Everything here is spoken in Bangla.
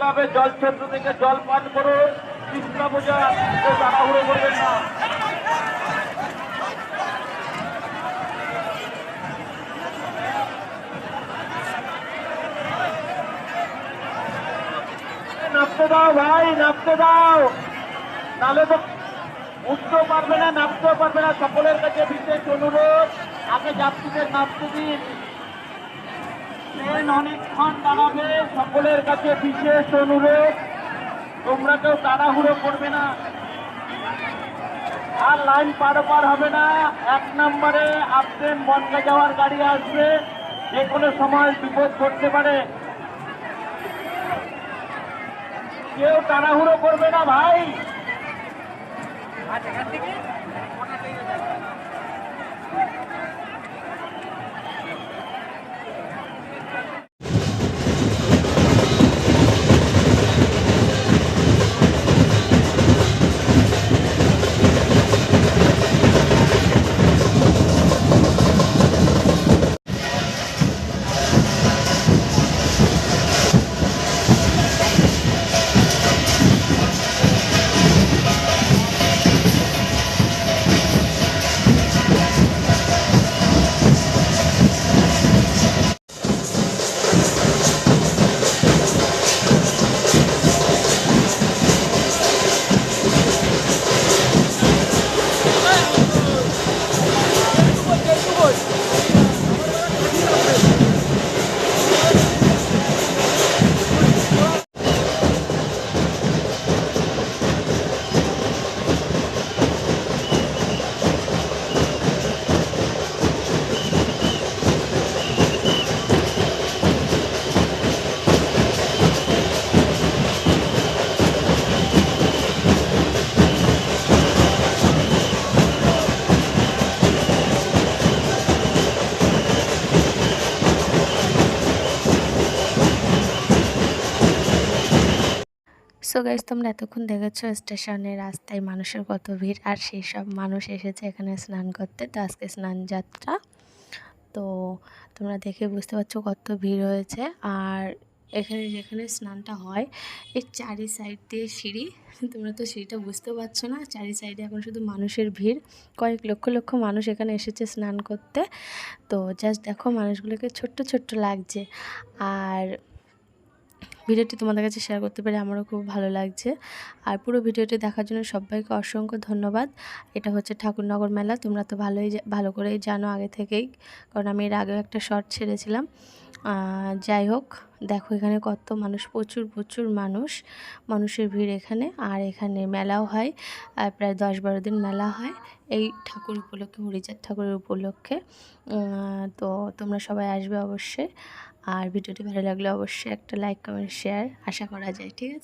ক্লাবের জলছত্র থেকে জল পান করুন। কৃষ্ণা পূজা তাড়াহুড়ো করবেন না। দাও ভাই, নামতে দাও। নাহলে তো উঠতেও পারবে না, নামতেও পারবে না। সকলের কাছে বিশেষ অনুরোধ। আগে যাত্রীদের নামতে দিন। ট্রেন অনেকক্ষণ দাঁড়াবে, সকলের কাছে বিশেষ অনুরোধ, তোমরা কেউ তাড়াহুড়ো করবে না। আর লাইন পার পার হবে না, এক নম্বরে আপনি বনগা যাওয়ার গাড়ি আসবে, যে কোনো সময় বিপদ ঘটতে পারে। কেউ তাড়াহুড়ো করবে না ভাই। সো গাইজ তোমরা এতক্ষণ দেখেছ স্টেশনে রাস্তায় মানুষের কত ভিড় আর সেই সব মানুষ এসেছে এখানে স্নান করতে, তো আজকে স্নান যাত্রা তো তোমরা দেখে বুঝতে পারছ কত ভিড় হয়েছে আর এখানে যেখানে স্নানটা হয়, এর চারি সাইড দিয়ে সিঁড়ি। তোমরা তো সিঁড়িটা বুঝতে পারছ না, চারি সাইডে এখন শুধু মানুষের ভিড়। কয়েক লক্ষ লক্ষ মানুষ এখানে এসেছে স্নান করতে। তো জাস্ট দেখো মানুষগুলোকে ছোট্ট ছোট্ট লাগছে। আর ভিডিওটি তোমাদের কাছে শেয়ার করতে পেরে আমারও খুব ভালো লাগছে। আর পুরো ভিডিওটি দেখার জন্য সবাইকে অসংখ্য ধন্যবাদ। এটা হচ্ছে ঠাকুরনগর মেলা, তোমরা তো ভালোই ভালো করেই জানো আগে থেকেই, কারণ আমি এর আগেও একটা শর্ট ছেড়েছিলাম। যাই হোক। দেখো এখানে কত মানুষ, প্রচুর প্রচুর মানুষ, মানুষের ভিড় এখানে। আর এখানে মেলাও হয় প্রায় দশ বারো দিন মেলা হয়। এই ঠাকুর উপলক্ষে, হরিচাঁদ ঠাকুরের উপলক্ষে। তো তোমরা সবাই আসবে অবশ্যই। আর ভিডিওটি ভালো লাগলে অবশ্যই একটা লাইক কমেন্ট শেয়ার আশা করা যায়, ঠিক আছে?